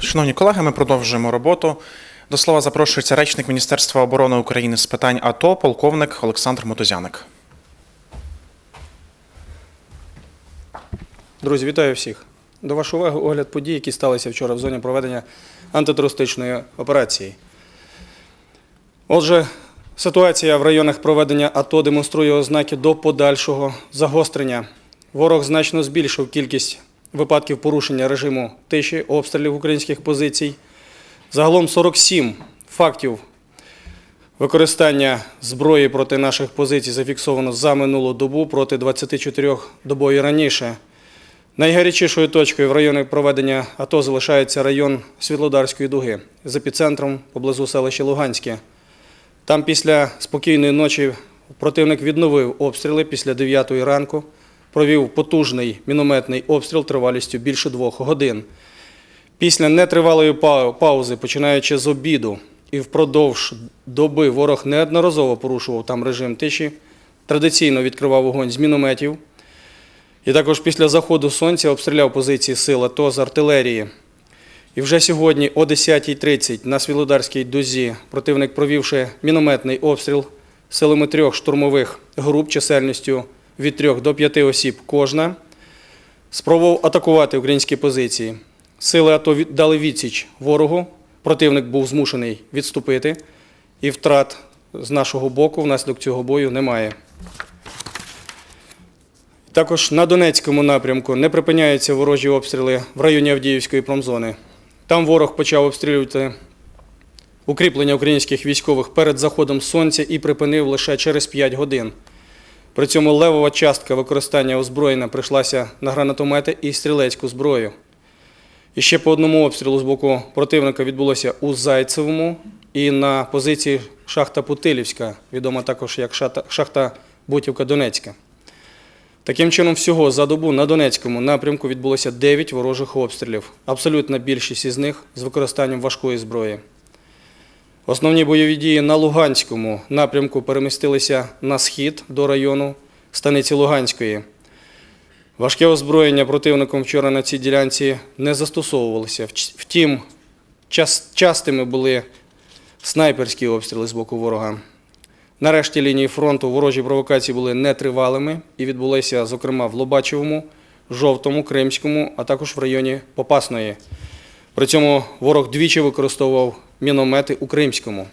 Шановні колеги, ми продовжуємо роботу. До слова запрошується речник Міністерства оборони України з питань АТО, полковник Олександр Мотузяник. Друзі, вітаю всіх. До вашої уваги огляд подій, які сталися вчора в зоні проведення антитерористичної операції. Отже, ситуація в районах проведення АТО демонструє ознаки до подальшого загострення. Ворог значно збільшив кількість випадків порушення режиму тиші, обстрілів українських позицій. Загалом 47 фактів використання зброї проти наших позицій зафіксовано за минулу добу проти 24 добою раніше. Найгарячішою точкою в районі проведення АТО залишається район Світлодарської дуги з епіцентром поблизу селища Луганське. Там після спокійної ночі противник відновив обстріли після 9 ранку, провів потужний мінометний обстріл тривалістю більше двох годин. Після нетривалої паузи, починаючи з обіду і впродовж доби ворог неодноразово порушував там режим тиші, традиційно відкривав вогонь з мінометів. І також після заходу сонця обстріляв позиції сил АТО з артилерії. І вже сьогодні о 10.30 на Свілодарській дузі противник, провівши мінометний обстріл силами трьох штурмових груп чисельністю від 3 до 5 осіб кожна, спробував атакувати українські позиції. Сили АТО дали відсіч ворогу, противник був змушений відступити, і втрат з нашого боку внаслідок цього бою немає. Також на Донецькому напрямку не припиняються ворожі обстріли в районі Авдіївської промзони. Там ворог почав обстрілювати укріплення українських військових перед заходом сонця і припинив лише через 5 годин. При цьому левова частка використання озброєння прийшлася на гранатомети і стрілецьку зброю. І ще по одному обстрілу з боку противника відбулося у Зайцевому і на позиції шахта Путилівська, відома також як шахта- Бутівка Донецька. Таким чином, всього за добу на Донецькому напрямку відбулося 9 ворожих обстрілів. Абсолютна більшість із них з використанням важкої зброї. Основні бойові дії на Луганському напрямку перемістилися на схід до району станиці Луганської. Важке озброєння противником вчора на цій ділянці не застосовувалося. Втім, частими були снайперські обстріли з боку ворога. Нарешті лінії фронту ворожі провокації були нетривалими і відбулися, зокрема, в Лобачевому, Жовтому, Кримському, а також в районі Попасної. При цьому ворог двічі використовував міномети у Кримському.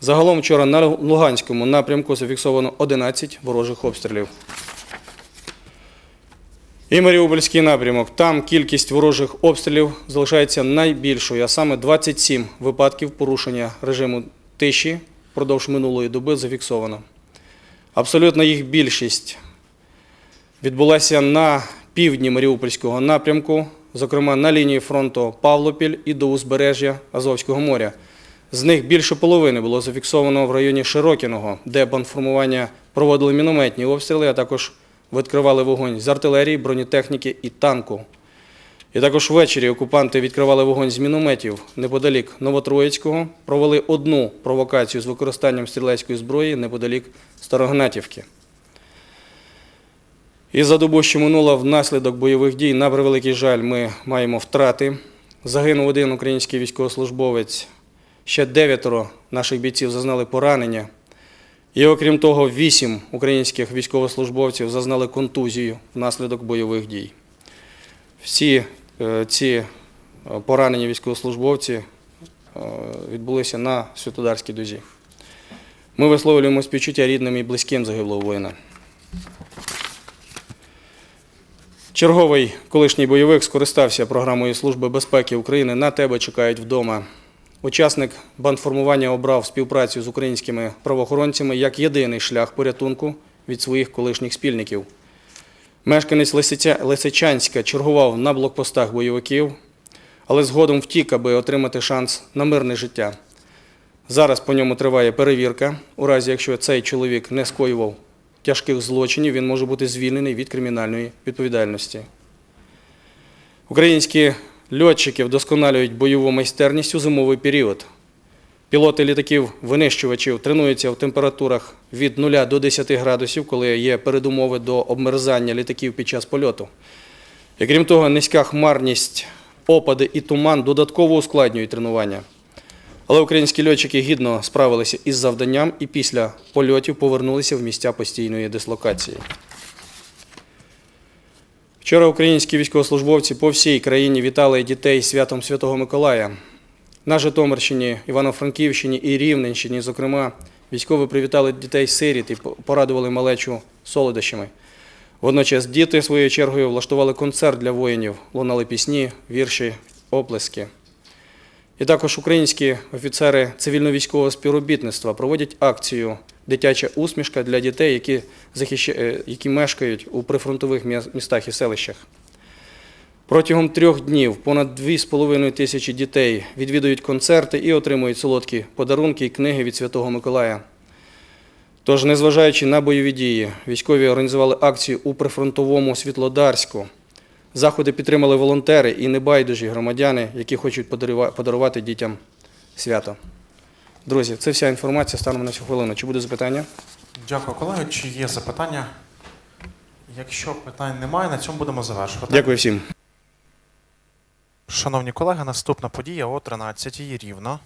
Загалом вчора на Луганському напрямку зафіксовано 11 ворожих обстрілів. І Маріупольський напрямок. Там кількість ворожих обстрілів залишається найбільшою, а саме 27 випадків порушення режиму тиші впродовж минулої доби зафіксовано. Абсолютна їх більшість відбулася на півдні Маріупольського напрямку, зокрема на лінії фронту Павлопіль і до узбережжя Азовського моря. З них більше половини було зафіксовано в районі Широкіного, де бандформування проводили мінометні обстріли, а також відкривали вогонь з артилерії, бронетехніки і танку. І також ввечері окупанти відкривали вогонь з мінометів неподалік Новотроїцького, провели одну провокацію з використанням стрілецької зброї неподалік Старогнатівки. І за добу, що минула внаслідок бойових дій, на превеликий жаль, ми маємо втрати. Загинув один український військовослужбовець, ще дев'ятеро наших бійців зазнали поранення. І окрім того, вісім українських військовослужбовців зазнали контузію внаслідок бойових дій. Всі е, ці е, поранені військовослужбовці е, відбулися на Святодарській дузі. Ми висловлюємо співчуття рідним і близьким загиблого воїна. Черговий колишній бойовик скористався програмою Служби безпеки України на тебе чекають вдома. Учасник бандформування обрав співпрацю з українськими правоохоронцями як єдиний шлях порятунку від своїх колишніх спільників. Мешканець Лисичанська чергував на блокпостах бойовиків, але згодом втік, аби отримати шанс на мирне життя. Зараз по ньому триває перевірка. У разі, якщо цей чоловік не скоював тяжких злочинів, він може бути звільнений від кримінальної відповідальності. Українські льотчики вдосконалюють бойову майстерність у зимовий період. Пілоти літаків-винищувачів тренуються в температурах від 0 до 10 градусів, коли є передумови до обмерзання літаків під час польоту. І крім того, низька хмарність опади і туман додатково ускладнюють тренування. Але українські льотчики гідно справилися із завданням і після польотів повернулися в місця постійної дислокації. Вчора українські військовослужбовці по всій країні вітали дітей святом Святого Миколая. На Житомирщині, Івано-Франківщині і Рівненщині, зокрема, військові привітали дітей сиріт і порадували малечу солодощами. Водночас діти своєю чергою влаштували концерт для воїнів, лунали пісні, вірші, оплески. І також українські офіцери цивільно-військового співробітництва проводять акцію Дитяча усмішка для дітей, які, е, які мешкають у прифронтових міс- містах і селищах. Протягом трьох днів понад 2,5 тисячі дітей відвідують концерти і отримують солодкі подарунки і книги від Святого Миколая. Тож, незважаючи на бойові дії, військові організували акцію у прифронтовому Світлодарську. Заходи підтримали волонтери і небайдужі громадяни, які хочуть подарувати дітям свято. Друзі, це вся інформація станом на цю хвилину. Чи буде запитання? Дякую, колеги. Чи є запитання? Якщо питань немає, на цьому будемо завершувати. Дякую всім. Шановні колеги, наступна подія о 13 рівно.